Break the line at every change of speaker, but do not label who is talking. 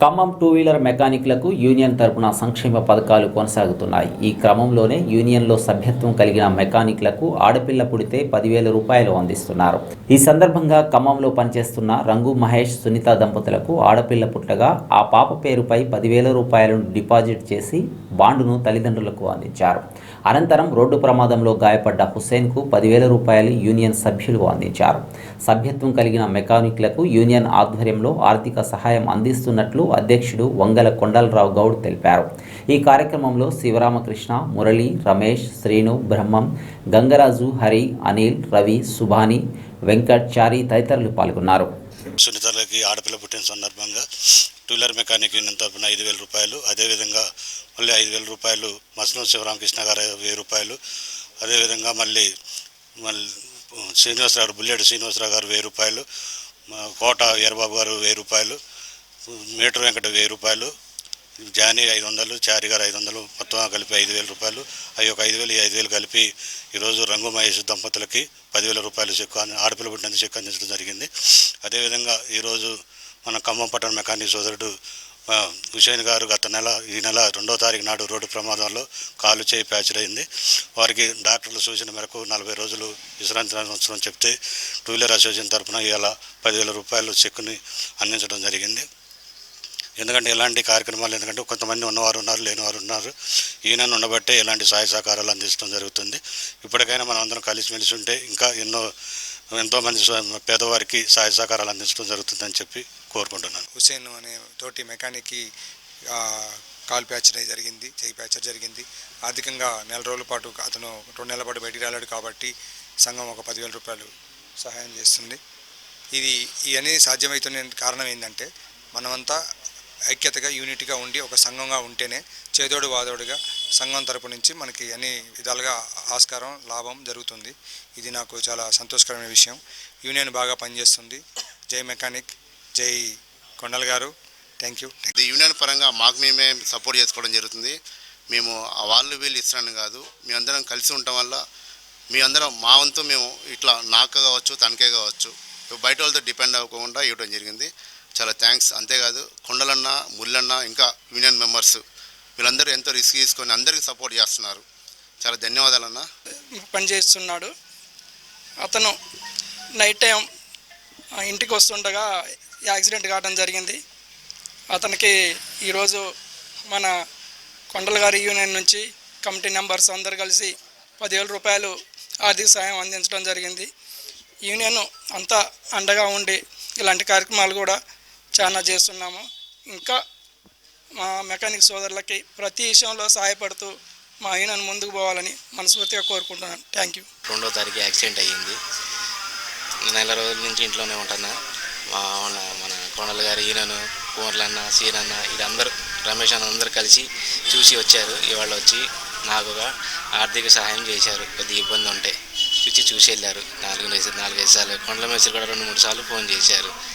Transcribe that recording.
Khammam two wheeler మెకానిక్లకు union తరపున సంక్షేమ పథకాలు కొనసాగుతున్నాయి. ఈ క్రమంలోనే యూనియన్లో సభ్యత్వం కలిగిన మెకానిక్లకు ఆడపిల్ల పుడితే పదివేల రూపాయలు అందిస్తున్నారు. ఈ సందర్భంగా ఖమ్మంలో పనిచేస్తున్న రంగు మహేష్ సునీత దంపతులకు ఆడపిల్ల పుట్టగా ఆ పాప పేరుపై పదివేల రూపాయలను డిపాజిట్ చేసి బాండును తల్లిదండ్రులకు అందించారు. అనంతరం రోడ్డు ప్రమాదంలో గాయపడ్డ హుసేన్కు పదివేల రూపాయలు యూనియన్ సభ్యులు అందించారు. సభ్యత్వం కలిగిన మెకానిక్లకు యూనియన్ ఆధ్వర్యంలో ఆర్థిక సహాయం అందిస్తున్నట్లు అధ్యక్షుడు వంగల కొండలరావు గౌడ్ తెలిపారు. ఈ కార్యక్రమంలో శివరామకృష్ణ మురళి రమేష్ శ్రీను బ్రహ్మం గంగరాజు హరి అనిల్ రవి సుభాని వెంకట్ చారి తదితరులు పాల్గొన్నారు.
సునీతలకి ఆడపిల్ల పుట్టిన సందర్భంగా టూలర్ మెకానిక్ యూనియన్ తరపున ఐదు వేల రూపాయలు అదేవిధంగా మళ్ళీ ఐదు వేల రూపాయలు మసనం శివరామకృష్ణ గారు వెయ్యి రూపాయలు అదేవిధంగా మళ్ళీ మళ్ళీ శ్రీనివాసరావు బుల్లెడ్ శ్రీనివాసరావు గారు వెయ్యి రూపాయలు కోట వీరబాబు గారు వెయ్యి రూపాయలు మీటర్ వెంకట వెయ్యి రూపాయలు జానీ ఐదు వందలు చారిగారు ఐదు వందలు మొత్తం కలిపి ఐదు వేల రూపాయలు. అవి ఒక ఐదు వేలు ఈ ఐదు వేలు కలిపి ఈరోజు రంగు మహేష్ దంపతులకి పదివేల రూపాయలు చెక్కు అని ఆడపిల్ల పుట్టినందుకు చెక్కు అందించడం జరిగింది. అదేవిధంగా ఈరోజు మన ఖమ్మం పట్టణ మెకానిక్ సోదరుడు హుసేన్ గారు గత నెల ఈ నెల రెండో తారీఖు నాడు రోడ్డు ప్రమాదంలో కాలు చేయి ప్యాచర్ అయింది. వారికి డాక్టర్ల సూచన మేరకు నలభై రోజులు విశ్రాంతి అవసరం చెప్తే టూ వీలర్ అసోసియేషన్ తరఫున ఇవాళ పదివేల రూపాయలు చెక్కుని అందించడం జరిగింది. ఎందుకంటే ఇలాంటి కార్యక్రమాలు ఎందుకంటే కొంతమంది ఉన్నవారు ఉన్నారు లేనివారు ఉన్నారు. ఈయనను ఉండబట్టే ఇలాంటి సహాయ సహకారాలు అందించడం జరుగుతుంది. ఇప్పటికైనా మనం అందరం కలిసిమెలిసి ఉంటే ఇంకా ఎన్నో ఎంతోమంది పేదవారికి సహాయ సహకారాలు అందించడం జరుగుతుందని చెప్పి కోరుకుంటున్నాను.
హుసేన్ అనే తోటి మెకానిక్కి కాల్ ప్యాచర్ జరిగింది చేయి ప్యాచర్ జరిగింది. ఆర్థికంగా నెల రోజుల పాటు అతను రెండు నెలల పాటు బయటికి రాలేడు కాబట్టి సంఘం ఒక పదివేల రూపాయలు సహాయం చేస్తుంది. ఇది ఇవన్నీ సాధ్యమవుతున్న కారణం ఏంటంటే మనమంతా ఐక్యతగా యూనిట్గా ఉండి ఒక సంఘంగా ఉంటేనే చేదోడు వాదోడుగా సంఘం తరపు నుంచి మనకి అన్ని విధాలుగా ఆస్కారం లాభం జరుగుతుంది. ఇది నాకు చాలా సంతోషకరమైన విషయం. యూనియన్ బాగా పనిచేస్తుంది. జై మెకానిక్ జై కొండల్ గారు. Thank you.
ఇది యూనియన్ పరంగా మాకు మేమే సపోర్ట్ చేసుకోవడం జరుగుతుంది. మేము ఆ వాళ్ళు వీళ్ళు ఇస్తున్నాను కాదు. మేమందరం కలిసి ఉండటం వల్ల మీ అందరం మా వంతు మేము ఇట్లా నాకు కావచ్చు తనకే కావచ్చు బయట వాళ్ళతో డిపెండ్ అవ్వకుండా ఇవ్వడం జరిగింది. చాలా థ్యాంక్స్ అంతేకాదు కొండలన్న ముళ్ళన్న ఇంకా యూనియన్ మెంబర్స్ వీళ్ళందరూ ఎంతో రిస్క్ తీసుకొని అందరికీ సపోర్ట్ చేస్తున్నారు. చాలా ధన్యవాదాలన్నా.
పనిచేస్తున్నాడు. అతను నైట్ టైం ఇంటికి వస్తుండగా యాక్సిడెంట్ కావడం జరిగింది. అతనికి ఈరోజు మన కొండల గారి యూనియన్ నుంచి కమిటీ మెంబర్స్ అందరు కలిసి పదివేల రూపాయలు ఆర్థిక సాయం అందించడం జరిగింది. యూనియన్ అంతా అండగా ఉండి ఇలాంటి కార్యక్రమాలు కూడా చాలా చేస్తున్నాము. ఇంకా మా మెకానిక్ సోదరులకి ప్రతి విషయంలో సహాయపడుతూ మా ఆయనను ముందుకు పోవాలని మనస్ఫూర్తిగా కోరుకుంటున్నాను. థ్యాంక్ యూ
రెండో తారీఖు యాక్సిడెంట్ అయ్యింది. నెల రోజుల నుంచి ఇంట్లోనే ఉంటున్నా. మా మన మన గారు ఈయనను కుమర్లన్న సీనన్న వీళ్ళందరూ రమేష్ అన్న అందరూ కలిసి చూసి వచ్చారు. ఇవాళ వచ్చి నాకుగా ఆర్థిక సహాయం చేశారు. కొద్దిగా ఇబ్బంది ఉంటే చూసి చూసి వెళ్ళారు. నాలుగు నాలుగైదు సార్లు కొండల మేసలు కూడా రెండు మూడు సార్లు ఫోన్ చేశారు.